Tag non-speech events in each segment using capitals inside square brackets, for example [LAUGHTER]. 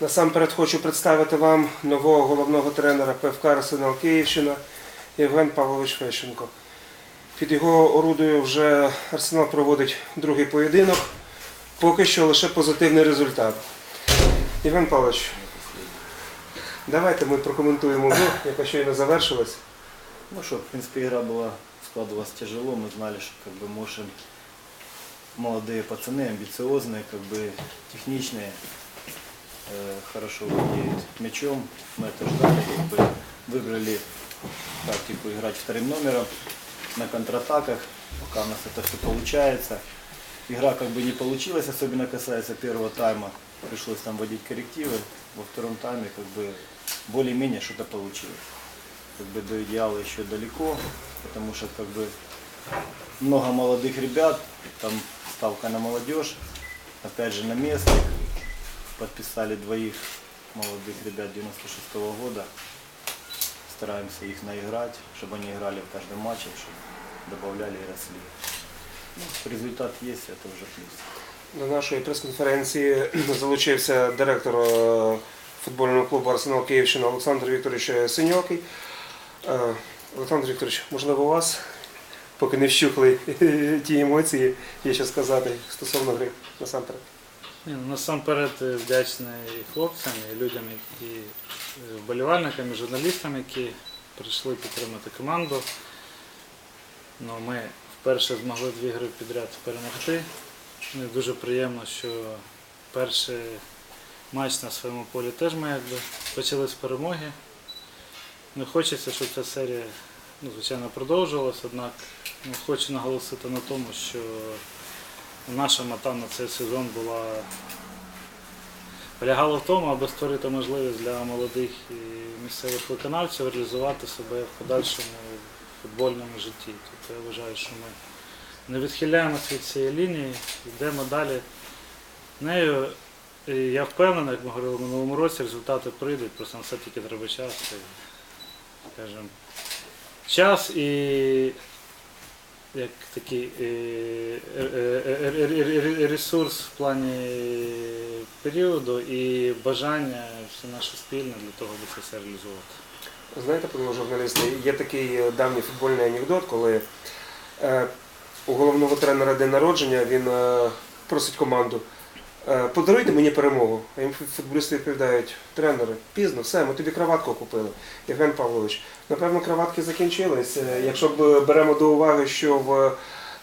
Насамперед хочу представити вам нового головного тренера ПФК Арсенал Київщина Євген Павлович Фещенко. Під його орудою вже Арсенал проводить другий поєдинок. Поки що лише позитивний результат. Євген Павлович, давайте ми прокоментуємо гру, яка щойно завершилась. Ну что, в принципе, игра была, складывалась тяжело. Мы знали, что как бы Мошин молодые пацаны, амбициозные, как бы техничные, э, Хорошо владеют мячом. Мы это ждали, как бы выбрали тактику играть вторым номером на контратаках. Пока у нас это все получается. Игра как бы не получилась, особенно касается первого тайма. Пришлось там вводить коррективы. Во втором тайме как бы более-менее что-то получилось как бы до идеала еще далеко, потому что как бы много молодых ребят, там ставка на молодежь, опять же на местных, подписали двоих молодых ребят 96 года, стараемся их наиграть, чтобы они играли в каждом матче, чтобы добавляли и росли. Ну, результат есть, это уже плюс. До нашої прес-конференції [CLEARS THROAT] залучився директор е, футбольного клубу Арсенал Київщина Олександр Вікторович Синьокий. Е, Олександр Вікторович, можливо, у вас, поки не вщухли [LAUGHS] ті емоції, є що сказати стосовно гри насамперед. Ну, Насамперед е, вдячний і хлопцям, і людям, які е, вболівальникам, і журналістам, які прийшли підтримати команду. Ну, ми вперше змогли дві гри підряд перемогти. Мені дуже приємно, що перший матч на своєму полі теж ми якби почали з перемоги. Не хочеться, щоб ця серія, ну, звичайно, продовжувалась, однак ну, хочу наголосити на тому, що наша мета на цей сезон була полягала в тому, аби створити можливість для молодих і місцевих виконавців реалізувати себе в подальшому футбольному житті. Тобто я вважаю, що ми не відхиляємося від цієї лінії, йдемо далі. Нею і я впевнений, як ми говорили в минулому році, результати прийдуть, просто на все тільки треба час. І, скажімо, час і як такий е, е, е, ресурс в плані періоду і бажання все наше спільне для того, аби це все реалізувати. Знаєте, пане журналісти, є такий давній футбольний анекдот, коли у головного тренера день народження він просить команду. Е, Подаруйте мені перемогу. А їм футболісти відповідають, тренери, пізно, все, ми тобі краватку купили. Євген Павлович, напевно, краватки закінчились. Е, Якщо б беремо до уваги, що в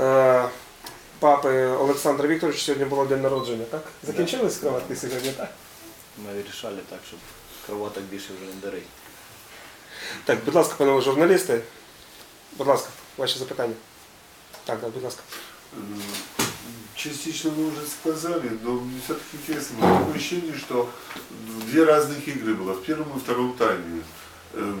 е, папи Олександра Вікторовича сьогодні було день народження, так? Закінчились краватки сьогодні, так? Ми вирішали так, щоб кроваток більше вже не дарить. Так, будь ласка, панове журналісти. Будь ласка, ваші запитання. Так, так, будь ласка. Частично вы уже сказали, но мне все-таки интересно, было такое ощущение, что две разных игры было, в первом и втором тайме. Эм,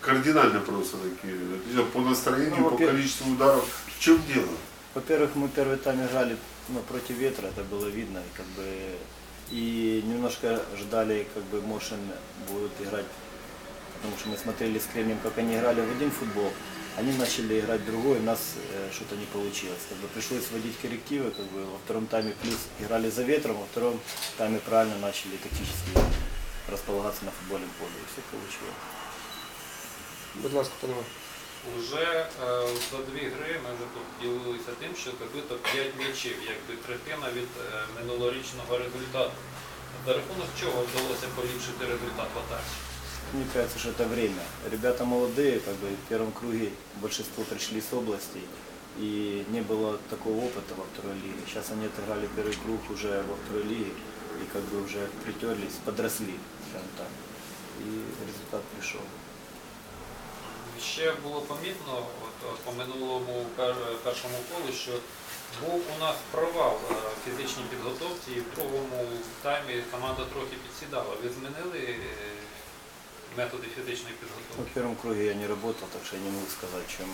Кардинально просто такие, по настроению, Ну, по количеству ударов. В чем дело? Во-первых, мы первый тайм играли ну, против ветра, это было видно, и как бы и немножко ждали, как бы Мошин будут играть, потому что мы смотрели с Кремнем, как они играли в один футбол, они начали играть другой, у нас э, что-то не получилось. Как бы пришлось вводить коррективы, как бы во втором тайме плюс играли за ветром, во втором тайме правильно начали тактически располагаться на футбольном поле, и все получилось. Будь ласка, панове. Уже е, за дві гри ми вже тут ділилися тим, що забито 5 м'ячів, якби третина від е, минулорічного результату. За рахунок чого вдалося поліпшити результат в атаці? Мне кажется, что это время. Ребята молодые, как бы в первом круге большинство пришли с области, и не было такого опыта во второй лиге. Сейчас они отыграли первый круг уже во второй лиге, и как бы уже притерлись, подросли, скажем так. И результат пришел. Ще було помітно от, от, по минулому пер- першому колу, що був у нас провал е, в фізичній підготовці, і в другому таймі команда трохи підсідала. Ви змінили е, методи фізичної Ну, підготовки? в первом круге я не работал, так что я не могу сказать, в чем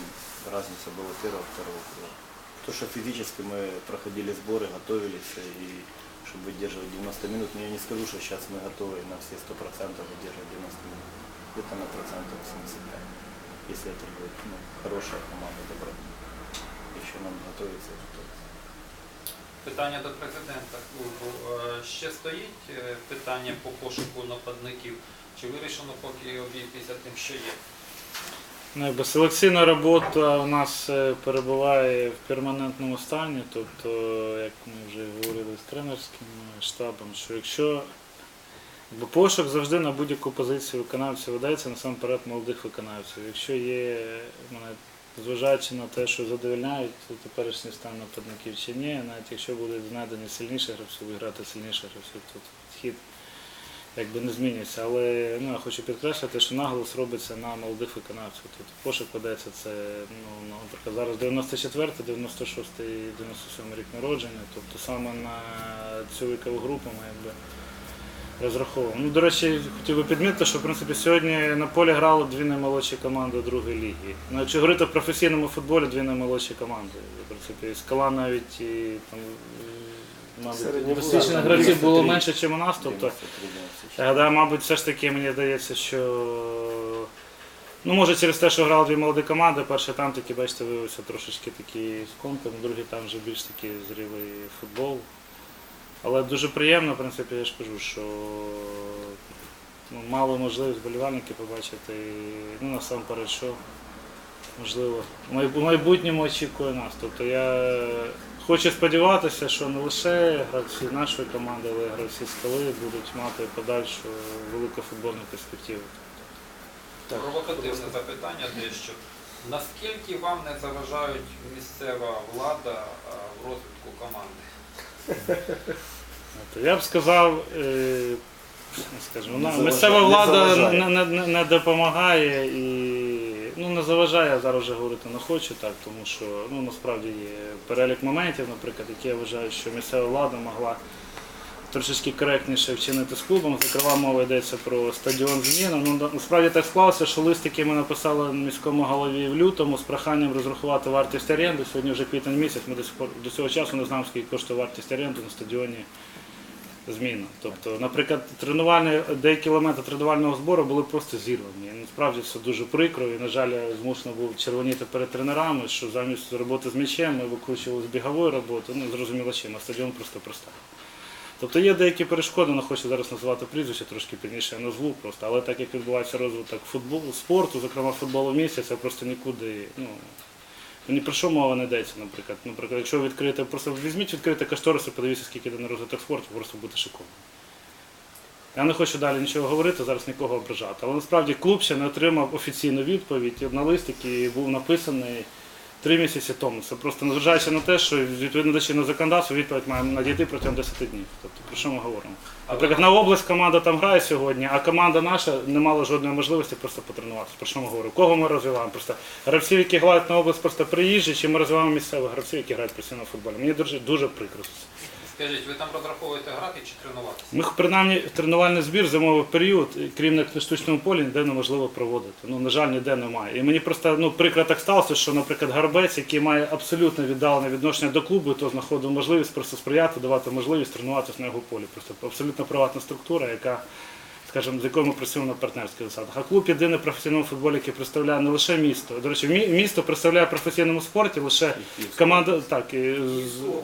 разница была первого и второго круга. То, что физически мы проходили сборы, готовились, и чтобы выдерживать 90 минут, но я не скажу, что сейчас мы готовы на все 100% выдерживать 90 минут. Где-то на процентов 75. Если это будет ну, хорошая команда, добротная. Еще нам готовиться и готовиться. питання до президента клубу. Е, Ще стоїть е, питання по пошуку нападників? Чи вирішено поки обійтися тим, що є? Ну, якби селекційна робота у нас е, перебуває в перманентному стані, тобто, як ми вже говорили з тренерським е, штабом, що якщо якби пошук завжди на будь-яку позицію виконавця ведеться насамперед молодих виконавців. Якщо є, мене, зважаючи на те, що задовольняють теперішній стан нападників чи ні, навіть якщо будуть знайдені сильніші гравці, будуть грати сильніші гравці, то хід якби не змінюється. Але ну, я хочу підкреслити, що наголос робиться на молодих виконавців. Тобто пошук ведеться це, ну, ну, наприклад, зараз 94, 96, 97 рік народження. Тобто саме на цю вікову групу ми якби розраховуємо. Ну, до речі, хотів би підмітити, що в принципі сьогодні на полі грали дві наймолодші команди другої ліги. Ну, якщо говорити в професійному футболі, дві наймолодші команди. В принципі, скала навіть і там. Досвідчених гравців було менше, ніж у нас. Тобто, 93, Е, мабуть, все ж таки мені здається, що ну, може через те, що грали дві молоді команди, перший там таки, бачите, виявився трошечки такий з компом, другий там вже більш такий зрілий футбол. Але дуже приємно, в принципі, я ж кажу, що ну, мали можливість вболівальники побачити. Ну, насамперед, що можливо, в майбутньому очікує нас. Тобто я хочу сподіватися, що не лише гравці нашої команди, але й гравці скали будуть мати подальшу велику футбольну перспективу. Так. Провокативне запитання дещо. Наскільки вам не заважають місцева влада е, в розвитку команди? Я б сказав, е, скажімо, на- місцева влада не, не, не, не допомагає і ну, не заважає, я зараз вже говорити не хочу так, тому що ну, насправді є перелік моментів, наприклад, які я вважаю, що місцева влада могла трошечки коректніше вчинити з клубом. Зокрема, мова йдеться про стадіон зміна. Ну, насправді так склалося, що лист, який ми написали міському голові в лютому з проханням розрахувати вартість оренди. Сьогодні вже квітень місяць, ми до, цього часу не знаємо, скільки коштує вартість оренди на стадіоні зміна. Тобто, наприклад, тренувальні, деякі елементи тренувального збору були просто зірвані. Насправді це дуже прикро. І, на жаль, я змушений був червоніти перед тренерами, що замість роботи з м'ячем ми викручували з бігової роботи. Ну, зрозуміло чим, а стадіон просто проставив. Тобто є деякі перешкоди, не хочу зараз називати прізвище, трошки пізніше я назву просто, але так як відбувається розвиток футболу, спорту, зокрема футболу це просто нікуди. Ну, ні про що мова не йдеться, наприклад. Наприклад, якщо відкрити, просто візьміть відкрите і подивіться, скільки йде на розвиток спорту, просто буде шоковані. Я не хочу далі нічого говорити, зараз нікого ображати. Але насправді клуб ще не отримав офіційну відповідь на лист, який був написаний три місяці тому. Це просто незважаючи на те, що відповідно до чинного законодавства відповідь має надійти протягом 10 днів. Тобто про що ми говоримо? Наприклад, на область команда там грає сьогодні, а команда наша не мала жодної можливості просто потренуватися. Про що ми говоримо? Кого ми розвиваємо? Просто гравців, які грають на область, просто приїжджі, чи ми розвиваємо місцевих гравців, які грають професійно футболі. Мені дуже дуже прикро. Скажіть, ви там розраховуєте грати чи тренуватися? Ми принаймні тренувальний збір зимовий період, крім на штучному полі, ніде неможливо проводити. Ну, на жаль, ніде немає. І мені просто ну, прикро так сталося, що, наприклад, Гарбець, який має абсолютно віддалене відношення до клубу, то знаходив можливість просто сприяти, давати можливість тренуватися на його полі. Просто абсолютно приватна структура, яка, скажімо, з якою ми працюємо на партнерських засадах. А клуб єдиний професійному футболі, який представляє не лише місто. До речі, місто представляє в професійному спорті лише команда. Так, і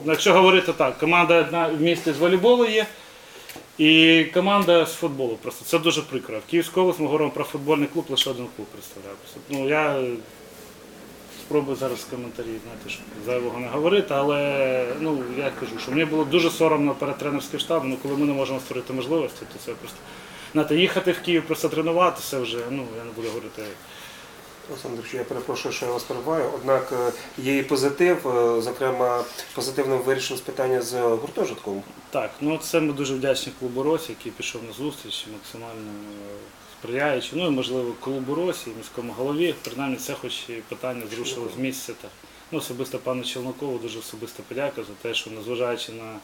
якщо говорити так, команда одна в місті з волейболу є. І команда з футболу просто це дуже прикро. В Київській області ми говоримо про футбольний клуб, лише один клуб представляє. Ну я спробую зараз коментарі, знаєте, щоб зайвого не говорити, але ну я кажу, що мені було дуже соромно перед тренерським штабом, ну коли ми не можемо створити можливості, то це просто знаєте, їхати в Київ, просто тренуватися вже. Ну я не буду говорити. Олександр, я перепрошую, що я вас перебуваю. Однак е, є і позитив, е, зокрема, позитивно вирішилось питання з гуртожитком. Так, ну це ми дуже вдячні клубу Росі, який пішов на зустріч, максимально е, сприяючи. Ну і можливо клубу Росі, і міському голові. Принаймні це хоч і питання зрушило з місця. Так. Ну, особисто пану Челнокову дуже особиста подяка за те, що незважаючи на,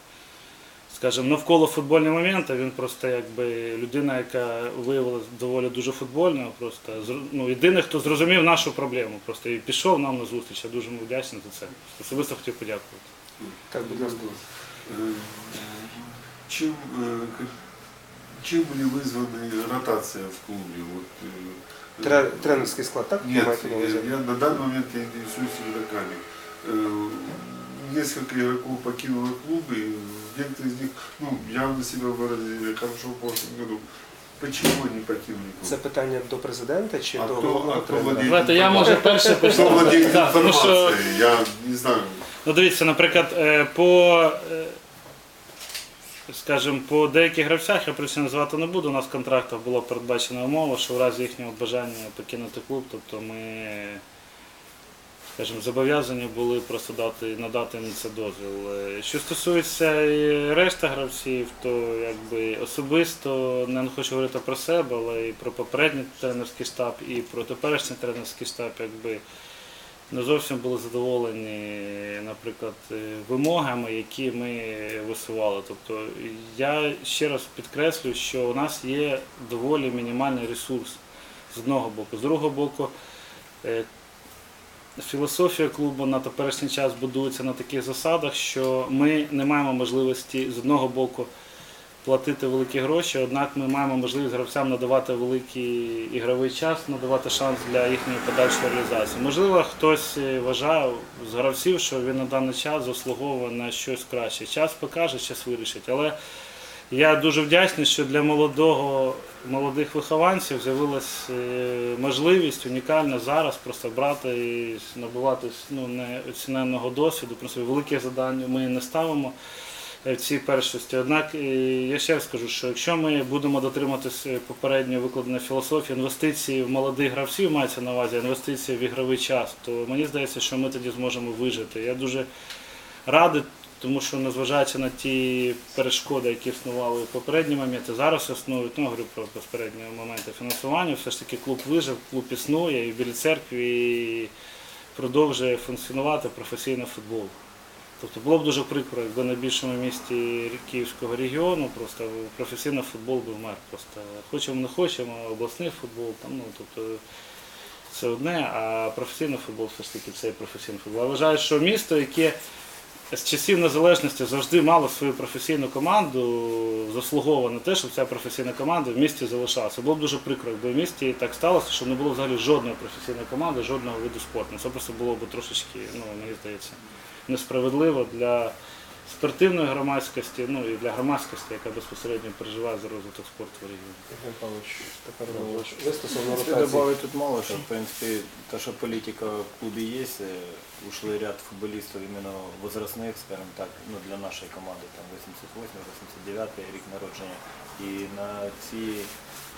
скажімо, навколо футбольні моменти, він просто якби людина, яка виявилася доволі дуже футбольною, просто зр- ну, єдиний, хто зрозумів нашу проблему, просто і пішов нам на зустріч. Я дуже йому вдячний за це. Особисто хотів подякувати. Так, будь ласка. Э, Чем, э, как- чем были вызваны ротация в клубе? Вот, э, Тре- Тренерський склад, так? Ви Нет, маєте на увазі? я на данный момент я интересуюсь игроками. Э, несколько игроков покинуло клуб, и некоторые из них, ну, явно себя выразили хорошо в прошлом году. Почему они покинули клуб? Це питання до президента чи А до хто- головного а хто тренера? владіє? Давайте я може перше Кто почну. владеет Так, тому що информацией? Я не знаю. Ну, дивіться, наприклад, е, по, е, скажімо, по деяких гравцях я причому називати не буду. У нас в контрактах була передбачена умова, що в разі їхнього бажання покинути клуб, тобто ми, скажімо, зобов'язані були просто дати, надати на це дозвіл. Е, Що стосується і решта гравців, то якби особисто не хочу говорити про себе, але і про попередній тренерський штаб, і про теперішній тренерський штаб, якби не зовсім були задоволені, наприклад, е, вимогами, які ми висували. Тобто я ще раз підкреслюю, що у нас є доволі мінімальний ресурс з одного боку. З другого боку, е, філософія клубу на теперішній час будується на таких засадах, що ми не маємо можливості з одного боку платити великі гроші, однак ми маємо можливість гравцям надавати великий ігровий час, надавати шанс для їхньої подальшої реалізації. Можливо, хтось е, вважає з гравців, що він на даний час заслуговує на щось краще. Час покаже, час вирішить. Але я дуже вдячний, що для молодого, молодих вихованців з'явилася можливість унікальна зараз просто брати і набувати ну, неоціненного досвіду. Просто великих завдань ми не ставимо е, в цій першості. Однак е, я ще раз скажу, що якщо ми будемо дотриматися попередньо викладеної філософії інвестиції в молодих гравців, мається на увазі інвестиції в ігровий час, то мені здається, що ми тоді зможемо вижити. Я дуже радий, тому що незважаючи на ті перешкоди, які існували в попередні моменти, зараз існують, ну говорю про безпередні моменти фінансування, все ж таки клуб вижив, клуб існує і в Білій церкві і продовжує функціонувати професійний футбол. Тобто було б дуже прикро, якби на більшому місті Київського регіону просто професійний футбол би вмер. Просто хочемо, не хочемо, обласний футбол, там, ну, тобто це одне, а професійний футбол все ж таки це професійний футбол. Я вважаю, що місто, яке з часів незалежності завжди мали свою професійну команду, заслуговує на те, щоб ця професійна команда в місті залишалася. Було б дуже прикро, якби в місті так сталося, що не було взагалі жодної професійної команди, жодного виду спорту. Це просто було б трошечки, ну мені здається, несправедливо для спортивної громадськості, ну і для громадськості, яка безпосередньо переживає за розвиток спорту в регіоні. Євген Павлович, тепер ви стосовно Если ротації. добавить тут мало, что, в принципе, та, что политика в клубе есть, э, ушли ряд футболистов именно возрастных, скажем так, ну, для нашей команды, там 88-89 рік народження. І на ці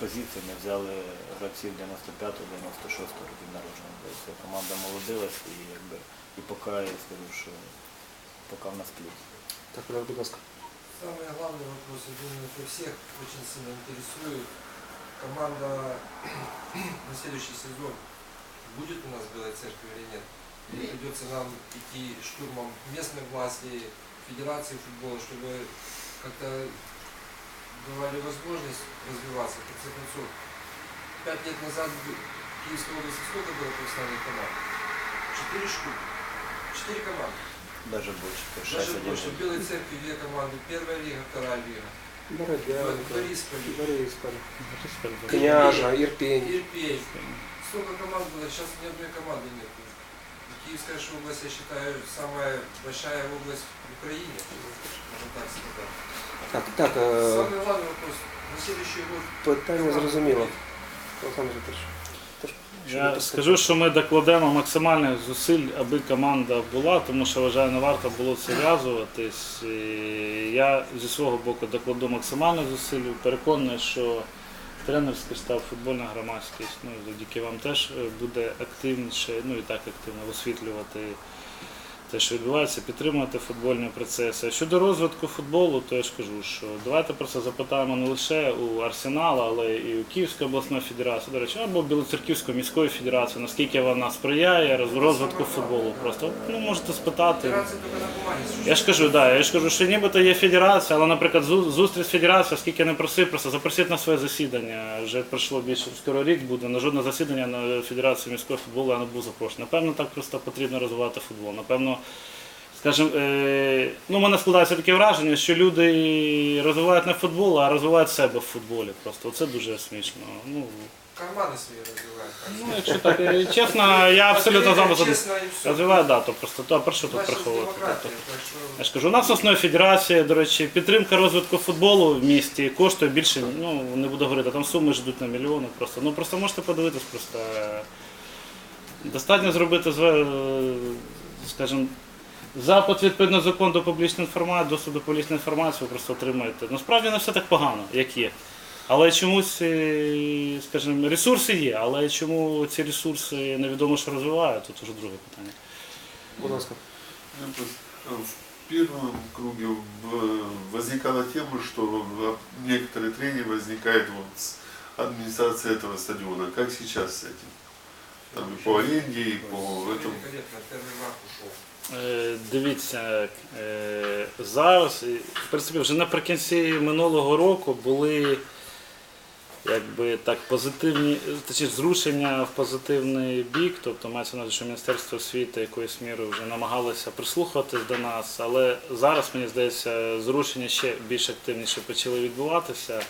позиції ми взяли гравців 95-96 років народження. Тобто команда молодилась і якби і поки я скажу, що поки в нас плюс. Так, Олег, будь. Самый главный вопрос, я думаю, это всех очень сильно интересует. Команда [CLEARS THROAT] на следующий сезон будет у нас в Белой Церкви или нет? Или придется нам идти штурмом местных властей, Федерации футбола, чтобы как-то давали возможность развиваться. В конце концов, пять лет назад в Киевской области сколько было профессиональных команд? Четыре штуки. Четыре команды. Даже больше, то есть Даже 6-1. больше. В Белой Церкви две команды. Первая лига, вторая лига. Бородянка, Борисполе. Борисполь, Княжа, Ірпінь. Ирпень. Столько команд было, сейчас ни одной команды нет. Киевская же область, я считаю, самая большая область в Украине, можно так сказать. Так, так, е, Самый главный вопрос, на следующий год питання зрозуміло. Олександр Вікторович. Я скажу, що ми докладемо максимальних зусиль, аби команда була, тому що вважаю, не варто було це в'язуватись. Я зі свого боку докладу максимальних зусиль. Переконаний, що тренерський штаб, футбольна громадськість, ну завдяки вам теж е, буде активніше, ну і так активно висвітлювати те, що відбувається, підтримувати футбольні процеси. Щодо розвитку футболу, то я ж кажу, що давайте про це запитаємо не лише у Арсенала, але і у Київської обласної федерації, до речі, або Білоцерківської міської федерації, наскільки вона сприяє роз- розвитку футболу. Просто ну можете спитати. Я ж кажу, да, я ж кажу, що нібито є федерація, але, наприклад, зу- зустріч з федерацією, скільки не просив, просто запросіть на своє засідання. Вже пройшло більше скоро рік буде. На жодне засідання на Федерацію міського футболу я не був запрошений. Напевно, так просто потрібно розвивати футбол. Напевно, скажімо, е, ну, у мене складається таке враження, що люди розвивають не футбол, а розвивають себе в футболі. Просто це дуже смішно. Ну, карманы свои развивают. так Ну, якщо так, е, чесно, я абсолютно з вами згоден. Честно все. Розвиваю, да, то просто то, а про що тут Наша приховувати? Тобто, так. Я ж кажу, у нас основна федерація, до речі, підтримка розвитку футболу в місті коштує більше, ну не буду говорити, там суми ж йдуть на мільйони просто. Ну просто можете подивитись, просто е, достатньо зробити скажімо, запит відповідно закон до публічної інформації, доступ до публічної інформації, ви просто отримаєте. Насправді не все так погано, як є. Але чомусь, е, скажімо, ресурси є, але чому ці ресурси невідомо що розвивають, тут вже друге питання. Будь ласка. Это, э, В первом круге в- возникала тема, что в- некоторые трения возникают вот с администрации этого стадиона. Как сейчас с этим? По аренде, и по этому. Е, Дивіться, е, зараз, і, в принципі, вже наприкінці минулого року були якби так позитивні, точніше, зрушення в позитивний бік, тобто мається на що Міністерство освіти якоюсь мірою вже намагалося прислухатись до нас, але зараз, мені здається, зрушення ще більш активніше почали відбуватися.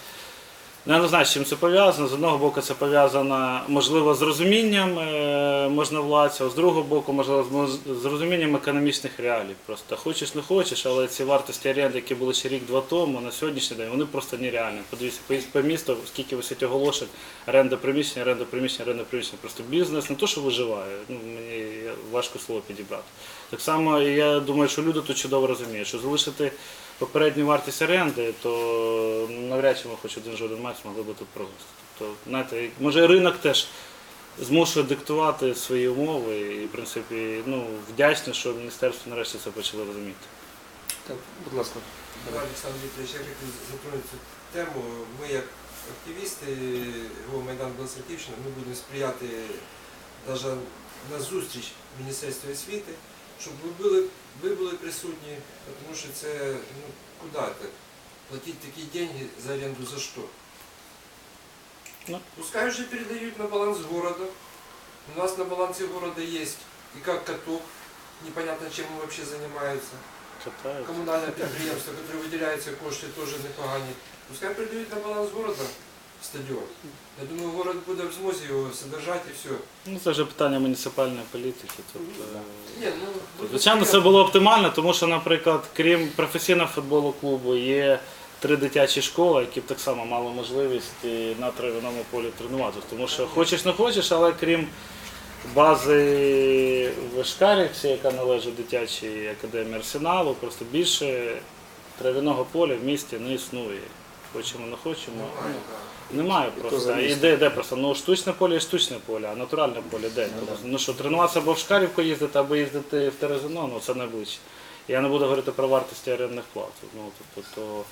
Ну, Я не знаю, з чим це пов'язано. З одного боку, це пов'язано, можливо, з розумінням е, можновладця, а з другого боку, можливо, з розумінням економічних реалій. Просто хочеш, не хочеш, але ці вартості оренди, які були ще рік-два тому, на сьогоднішній день, вони просто нереальні. Подивіться, по місту, скільки висить оголошень, оренда приміщення, оренда приміщення, оренда приміщення. Просто бізнес не то, що виживає, ну, мені важко слово підібрати. Так само я думаю, що люди тут чудово розуміють, що залишити попередню вартість оренди, то навряд чи ми хоч один жоден матч могли би тут провести. Тобто, знаєте, може ринок теж змушує диктувати свої умови і, в принципі, ну, вдячний, що міністерство нарешті це почало розуміти. Так, будь ласка. Да, Александр Викторович, я хотів затронути цю тему. Ми, як активісти ГО Майдан Білоцерківщина, ми будемо сприяти навіть на зустріч в Міністерстві освіти, щоб ви були, ви були присутні, тому що це, ну, куди це? Платити такі деньги за оренду за що? Ну. Пускай вже передають на баланс города. У нас на балансі города є і як каток, непонятно чим він вообще займається. Читаю. Комунальне підприємство, яке виділяється кошти, теж непогані. Пускай передають на баланс города стадіон. Я думаю, город буде в змозі його содержати і все. Ну, це вже питання муніципальної політики. Тут, е, Ні, ну, буде Звичайно, це було оптимально, тому що, наприклад, крім професійного футболу клубу, є три дитячі школи, які б так само мали можливість і на трав'яному полі тренуватися. Тому що хочеш не хочеш, але крім бази в Шкарівці, яка належить дитячій академії арсеналу, просто більше трав'яного поля в місті не існує. Хочемо, не хочемо. Немає, ну, немає просто. І де, де просто? Ну штучне поле і штучне поле, а натуральне поле де? Ну. Ну що, тренуватися або в Шкарівку їздити, або їздити в Терезино, ну це найближче. Я не буду говорити про вартості орендних плат. Ну, тобто, то,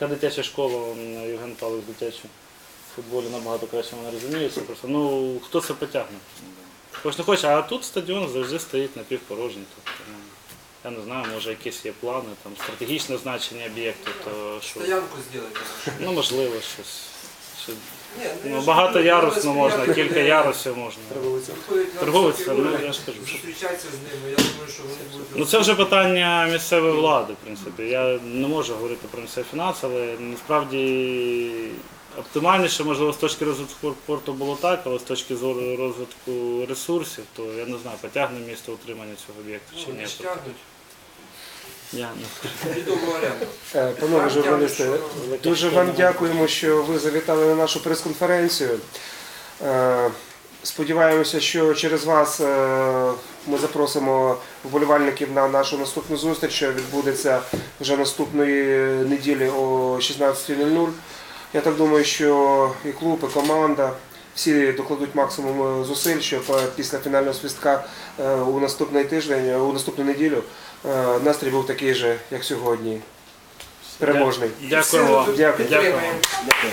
яка дитяча школа, Євген Павлович дитячу в футболі набагато краще вона розуміється. Просто, ну, хто це потягне? Хоч не хоче, а тут стадіон завжди стоїть напівпорожній. Тобто, ну, я не знаю, може якісь є плани, там, стратегічне значення об'єкту, то що, Стоянку зробити. ну можливо щось. Що, Ні, ну, ж багатоярусно говорю, можна, кілька ярусів можна. Торговиця. Торговець, ну, я ж кажу, що- Зустрічатися з ними, я думаю, що вони будуть... Ну це вже питання місцевої влади, в принципі. Я не можу говорити про місцеві фінанси, але насправді оптимальніше, можливо, з точки розвитку спорту було так, але з точки зору розвитку ресурсів, то я не знаю, потягне місто утримання цього об'єкту чи Ну, ні. не стягнуть Я. Е, Панове журналісти, дуже вам дякуємо, що ви завітали на нашу прес-конференцію. Е, Сподіваємося, що через вас е, ми запросимо вболівальників на нашу наступну зустріч, що відбудеться вже наступної неділі о 16.00. Я так думаю, що і клуб, і команда всі докладуть максимум зусиль, щоб після фінального свістка у наступний тиждень, у наступну неділю настрій був такий же, як сьогодні. Переможний. Дякую вам. Дякую. Дякую. Дякую.